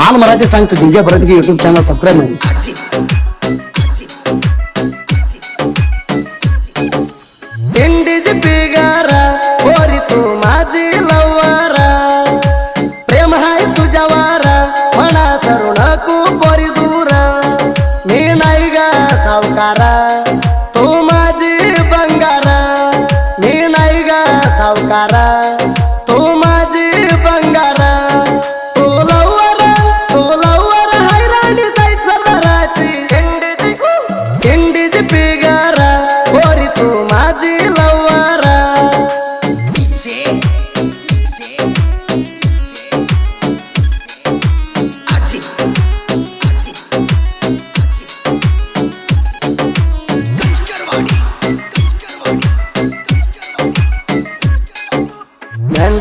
all Marathi songs DJ Bharat YouTube channel subscribe ಮಾಡಿ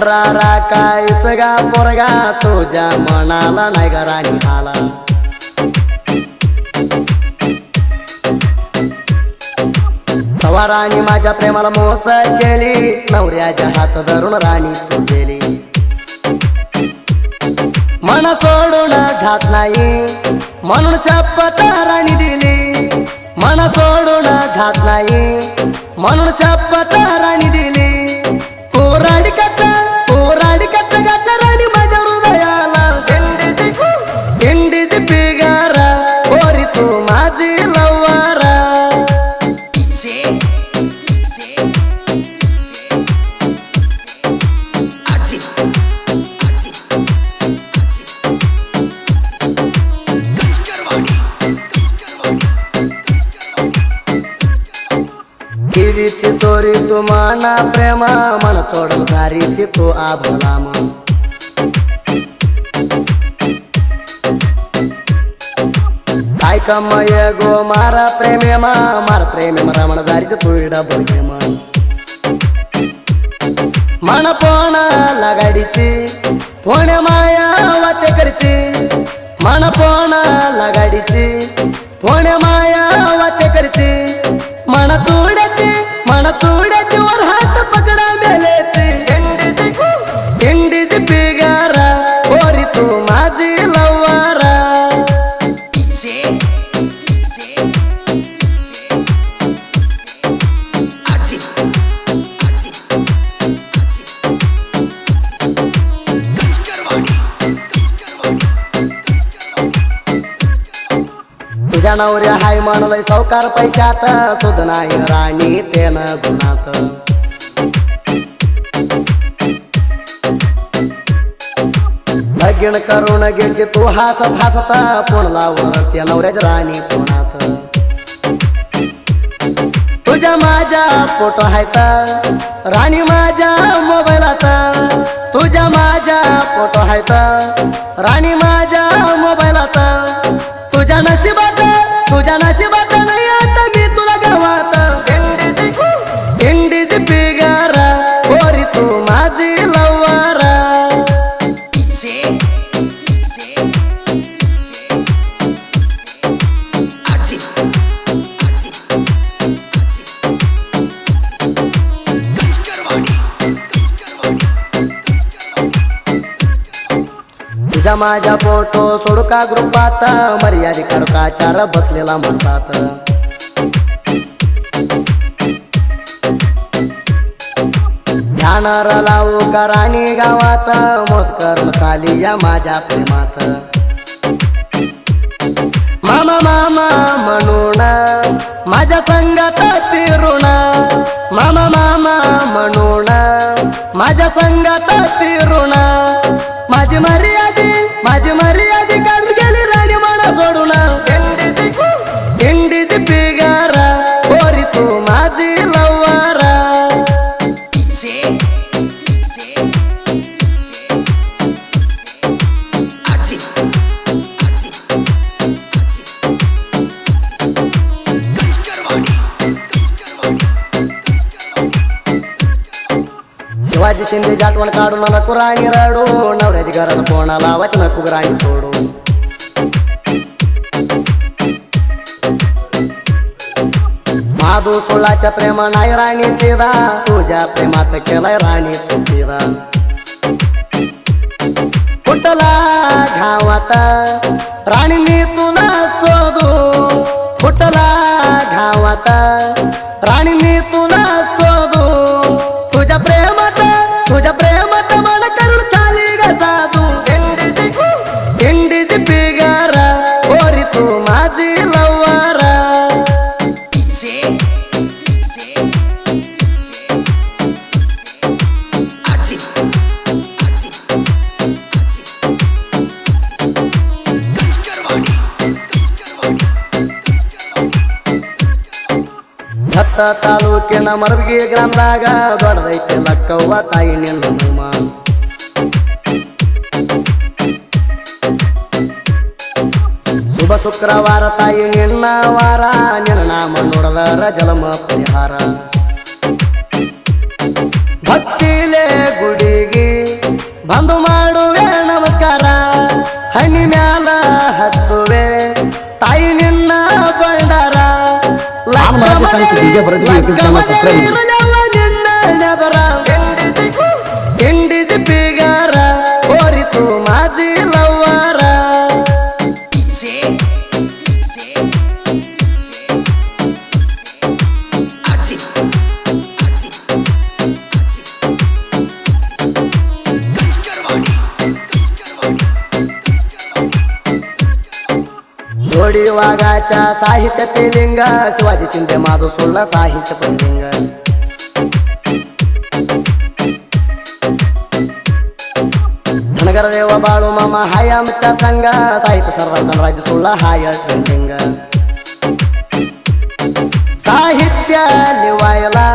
मेंढरा कायच गा पोरगा तुझ्या मनाला नाही गा राणी आला. तवा राणी माझ्या प्रेमाला मोस केली नवऱ्याच्या हात धरून राणी तू गेली. मन सोडून जात नाही म्हणून शपथ राणी दिली. मन सोडून जात नाही म्हणून शपथ राणी दिली. ತೋರಿತು ಮಾನ ಪ್ರೇಮ, ಮನ ತೊಡಲು ದಾರಿಸಿತು ಆ ಬಲಾಮ ಕಾಯ್ಕಮ್ಮಯ್ಯ ಗೋ ಮಾರ ಪ್ರೇಮ ಮಾರ ಪ್ರೇಮ ರಮಣ ದಾರಿಸಿತು ಇಡ ಬಗೆಮ ಮನಪೋಣ ಲಗಡಿಚಿ ಪೋಣೆ ಮಾಯಾವತೆ ಕರಿಚಿ. ಮನಪೋಣ ಲಗಡಿಚಿ ಪೋಣೆ ಮಾಯಾವತೆ ಕರಿಚಿ. तुझ्या नवऱ्या हाय म्हणलंय सावकार पैशात. सुद नाही राणी तेन गुणात. लगीन करून गेली तू हसत हसत फोन लावून त्या नवऱ्याच राणी कोणात तुझ्या माझ्या फोटो आहेत राणी माझ्या मोबाईलात. तुझ्या माझ्या फोटो आहेत राणी माझ्या माझ्या फोटो सोडू का ग्रुपात. मर्यादित काढू का चार बसलेला माणसात. जाणार लावू का गावात? मोस्कर खाली या माझ्या प्रेमात. मामा मामा ಸಿಂಧಿ ಜಾಟವನ ಕಾಡು ನನ್ನ ಕುರಾಣಿರಡು ನವ್ರ ಯಜಗಾರನ ಪೋಣಲ ವಚನ ಕುಗ್ರಾಣಿ ತೋಡು ಮಾದು ಸುಳ್ಳಾಚ ಪ್ರೇಮ ನಾಯಿ ರಾಣಿ ಸೀದಾ. ಪೂಜಾ ಪ್ರೇಮಾತ ಕೆಲ ರಾಣಿ ತುಂಬಿದ ಪುಟ್ಟಲ ಘಾವತ ರಾಣಿ ನೀ ತುಲ ಹತ್ತ ತಾಲೂಕಿನ ಮರಗಿ ಗ್ರಾಮದಾಗ ದೊಡ್ಡದೈತೆ ಲಕ್ಕವ್ವ ತಾಯಿ ನಿನ್ನ ಶುಭ ಶುಕ್ರವಾರ ತಾಯಿ ನಿನ್ನ ವಾರ, ನಿನ್ನ ನಾಮ ನೋಡದರ ಜಲಮ ಪರಿಹಾರ. ಭಕ್ತಿಲೇ ಗುಡಿಗೆ ಬಂದು ಮಾಡುವೆ ನಮಸ್ಕಾರ. ಹಣ್ಣಿ విజయపురం యూట్యూబ్ ఛానల్ సబ్స్క్రైబ్ वाघाच्या साहित्य पेलिंग शिवाजी शिंदे माधव सोडला साहित्य पेलिंग धनगर देव बाळू मामा हाय आमच्या संघ साहित्य सरदार धनराज सोडला हाय ट्रेंडिंग साहित्य लिवायला